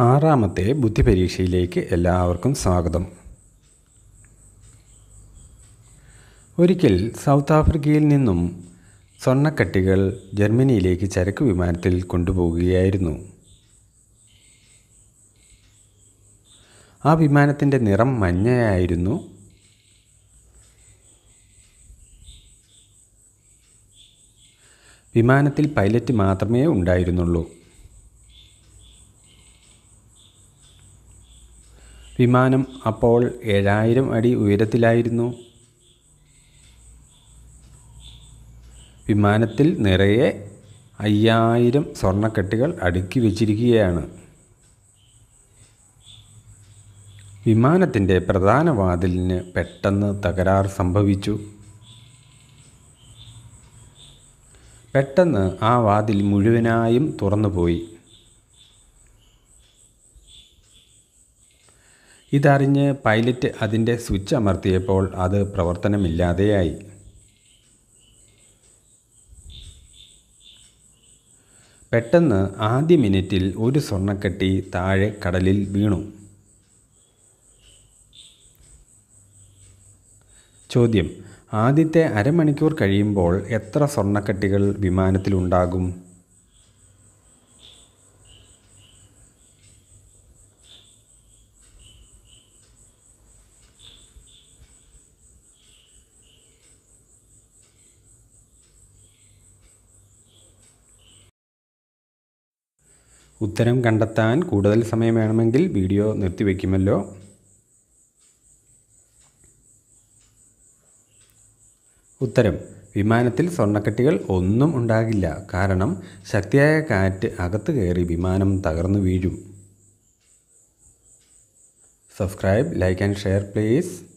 ആറാമത്തെ ബുദ്ധി പരീക്ഷയിലേക്ക് എല്ലാവർക്കും സ്വാഗതം. ഒരിക്കൽ സൗത്ത് ആഫ്രിക്കയിൽ നിന്നും സ്വർണക്കട്ടികൾ ജർമ്മനിയിലേക്ക് ചരക്ക് വിമാനത്തിൽ കൊണ്ടുപോകുകയായിരുന്നു ആ വിമാനത്തിന്റെ നിറം മഞ്ഞയായിരുന്നു. വിമാനത്തിൽ പൈലറ്റ് മാത്രമേ ഉണ്ടായിരുന്നുള്ളൂ. വിമാനം അപ്പോൾ ഏഴായിരം അടി ഉയരത്തിലായിരുന്നു. വിമാനത്തിൽ നിറയെ അയ്യായിരം സ്വർണക്കെട്ടുകൾ അടുക്കി വച്ചിരിക്കുകയാണ്. വിമാനത്തിന്റെ പ്രധാന വാതിലിന് പെട്ടെന്ന് തകരാർ സംഭവിച്ചു. പെട്ടെന്ന് ആ വാതിൽ മുഴുവനായും തുറന്നുപോയി. ഇതറിഞ്ഞ് പൈലറ്റ് അതിന്റെ സ്വിച്ച് അമർത്തിയപ്പോൾ അത് പ്രവർത്തനമില്ലാതെയായി. പെട്ടെന്ന് ആദ്യ മിനിറ്റിൽ ഒരു സ്വർണക്കെട്ടി താഴെ കടലിൽ വീണു. ചോദ്യം ആദ്യത്തെ അരമണിക്കൂർ കഴിയുമ്പോൾ എത്ര സ്വർണക്കെട്ടികൾ വിമാനത്തിലുണ്ടാകും? ഉത്തരം കണ്ടെത്താൻ കൂടുതൽ സമയം വേണമെങ്കിൽ വീഡിയോ നിർത്തിവെക്കുമല്ലോ. ഉത്തരം വിമാനത്തിൽ സ്വർണക്കെട്ടികൾ ഒന്നും ഉണ്ടാകില്ല. കാരണം ശക്തിയായ കാറ്റ് അകത്ത് കയറി വിമാനം തകർന്നു വീഴും. Subscribe like and share please.